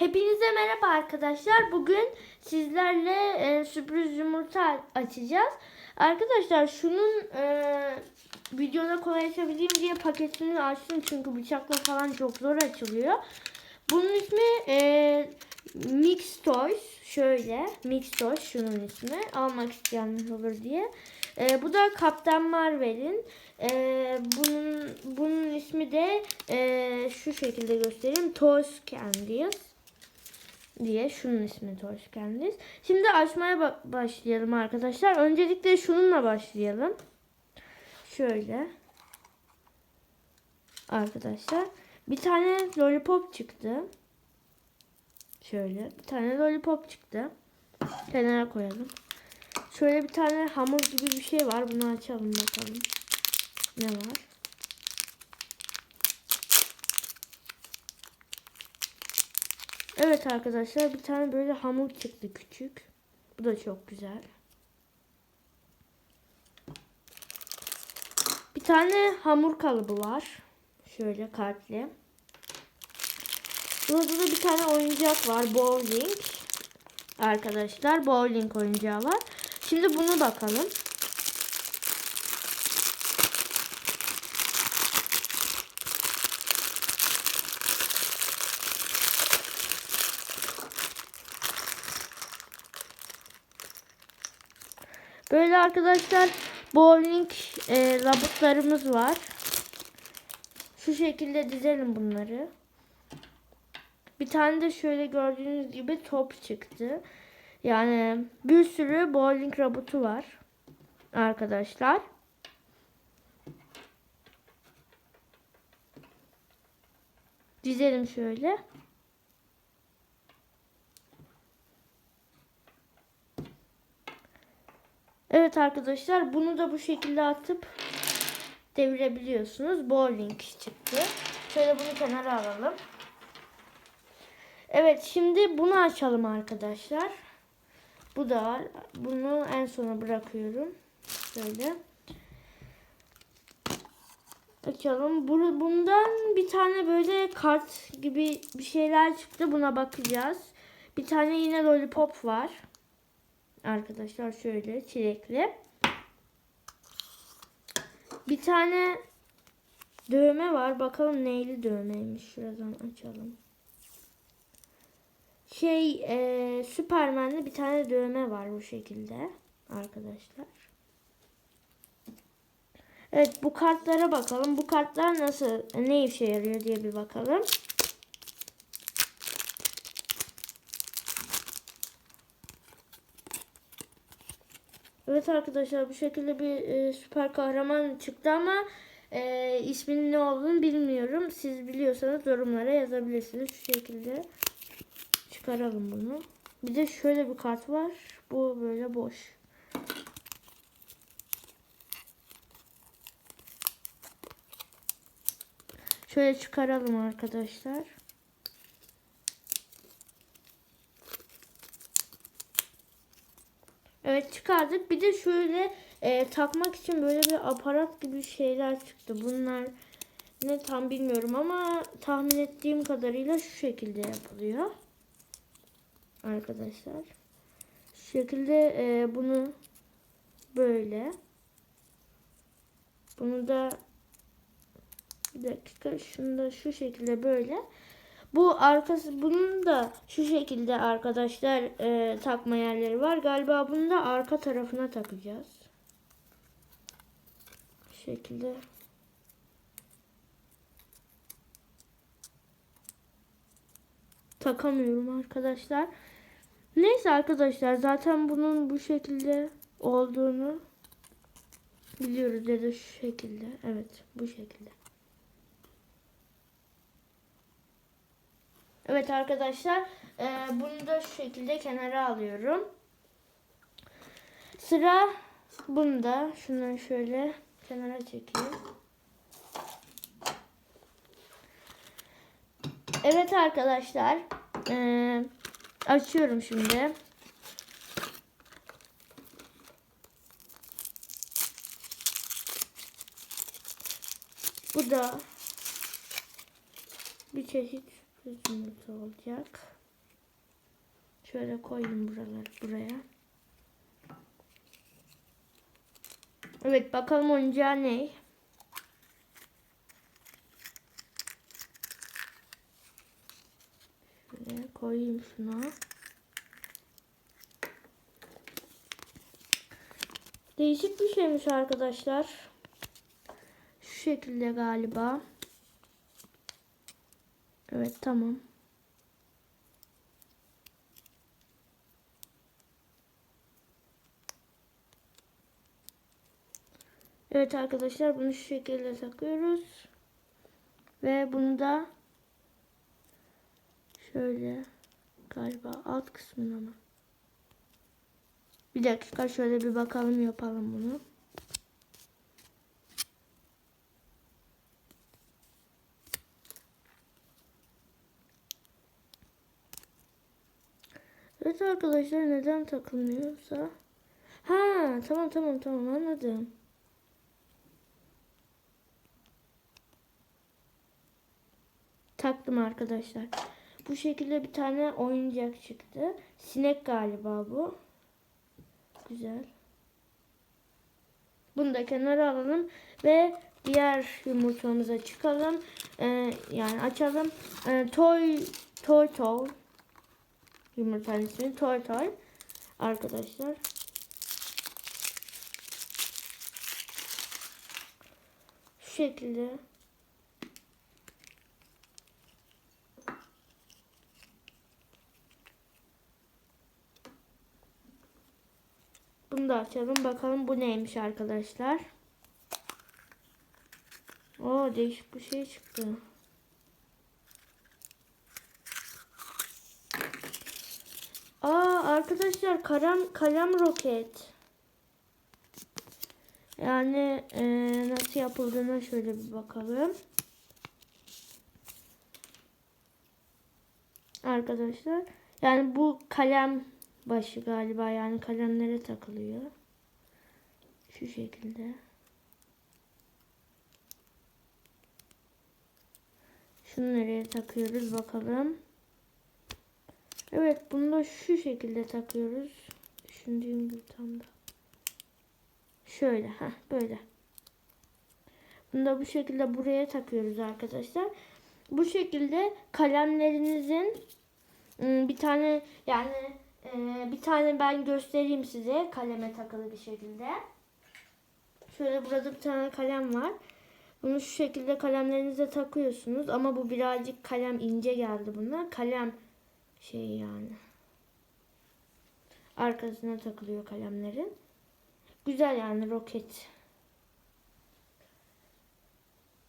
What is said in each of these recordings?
Hepinize merhaba arkadaşlar. Bugün sizlerle e, sürpriz yumurta açacağız. Arkadaşlar şunun e, videoda kolay açabileyim diye paketini açtım. Çünkü bıçakla falan çok zor açılıyor. Bunun ismi e, Mix Toys. Şöyle Mix Toys şunun ismi. Almak isteyenler olur diye. E, bu da Kaptan Marvel'in. E, bunun bunun ismi de e, şu şekilde göstereyim. Toys Candies diye şunun ismi Toys Candies. Şimdi açmaya ba- başlayalım arkadaşlar. Öncelikle şununla başlayalım. Şöyle. Arkadaşlar. Bir tane lollipop çıktı. Şöyle. Bir tane lollipop çıktı. Kenara koyalım. Şöyle bir tane hamur gibi bir şey var. Bunu açalım bakalım. Ne var? Evet arkadaşlar bir tane böyle hamur çıktı küçük. Bu da çok güzel. Bir tane hamur kalıbı var. Şöyle kalpli. Burada da bir tane oyuncak var. Bowling. Arkadaşlar bowling oyuncağı var. Şimdi bunu bakalım. Böyle arkadaşlar bowling e, robotlarımız var. Şu şekilde dizelim bunları. Bir tane de şöyle gördüğünüz gibi top çıktı. Yani bir sürü bowling robotu var. Arkadaşlar. Dizelim şöyle. Evet arkadaşlar bunu da bu şekilde atıp devirebiliyorsunuz. Bowling çıktı. Şöyle bunu kenara alalım. Evet şimdi bunu açalım arkadaşlar. Bu da var. Bunu en sona bırakıyorum. Şöyle. Açalım. Bu- Bundan bir tane böyle kart gibi bir şeyler çıktı. Buna bakacağız. Bir tane yine lollipop var. Arkadaşlar şöyle çilekli. Bir tane dövme var. Bakalım neyli dövmeymiş. Şuradan açalım. Şey e, Süpermen'de bir tane dövme var bu şekilde. Arkadaşlar. Evet bu kartlara bakalım. Bu kartlar nasıl ne işe yarıyor diye bir bakalım. Evet arkadaşlar bu şekilde bir e, süper kahraman çıktı ama e, isminin ne olduğunu bilmiyorum. Siz biliyorsanız yorumlara yazabilirsiniz. Şu şekilde çıkaralım bunu. Bir de şöyle bir kart var. Bu böyle boş. Şöyle çıkaralım arkadaşlar. Evet çıkardık. Bir de şöyle e, takmak için böyle bir aparat gibi şeyler çıktı. Bunlar ne tam bilmiyorum ama tahmin ettiğim kadarıyla şu şekilde yapılıyor. Arkadaşlar. Şu şekilde e, bunu böyle. Bunu da bir dakika şunu da şu şekilde böyle. Bu arkası bunun da şu şekilde arkadaşlar e, takma yerleri var. Galiba bunu da arka tarafına takacağız. Bu şekilde. Takamıyorum arkadaşlar. Neyse arkadaşlar zaten bunun bu şekilde olduğunu biliyoruz ya da şu şekilde. Evet bu şekilde. Evet arkadaşlar e, bunu da şu şekilde kenara alıyorum. Sıra bunda. Şunları şöyle kenara çekeyim. Evet arkadaşlar e, açıyorum şimdi. Bu da bir çeşit sürpriz yumurta olacak. Şöyle koyayım buraları buraya. Evet bakalım oyuncağı ne? Şöyle koyayım şuna. Değişik bir şeymiş arkadaşlar. Şu şekilde galiba. Evet tamam. Evet arkadaşlar bunu şu şekilde takıyoruz. Ve bunu da şöyle galiba alt kısmına mı? Bir dakika şöyle bir bakalım yapalım bunu. Evet arkadaşlar neden takılmıyorsa. Ha tamam tamam tamam anladım. Taktım arkadaşlar. Bu şekilde bir tane oyuncak çıktı. Sinek galiba bu. Güzel. Bunu da kenara alalım ve diğer yumurtamıza çıkalım. Ee, yani açalım. Ee, toy toy toy yumurtanın ismi toy toy arkadaşlar. Şu şekilde Bunu da açalım. Bakalım bu neymiş arkadaşlar. Oo değişik bir şey çıktı. Arkadaşlar kalem kalem roket. Yani e, nasıl yapıldığına şöyle bir bakalım. Arkadaşlar yani bu kalem başı galiba yani kalemlere takılıyor. Şu şekilde. Şunu nereye takıyoruz bakalım. Evet bunu da şu şekilde takıyoruz. Düşündüğüm gibi tam da. Şöyle ha böyle. Bunu da bu şekilde buraya takıyoruz arkadaşlar. Bu şekilde kalemlerinizin ım, bir tane yani ee, bir tane ben göstereyim size kaleme takılı bir şekilde. Şöyle burada bir tane kalem var. Bunu şu şekilde kalemlerinize takıyorsunuz ama bu birazcık kalem ince geldi buna. Kalem şey yani. Arkasına takılıyor kalemlerin. Güzel yani roket.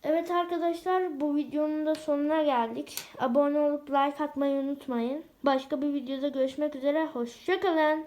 Evet arkadaşlar bu videonun da sonuna geldik. Abone olup like atmayı unutmayın. Başka bir videoda görüşmek üzere. Hoşçakalın.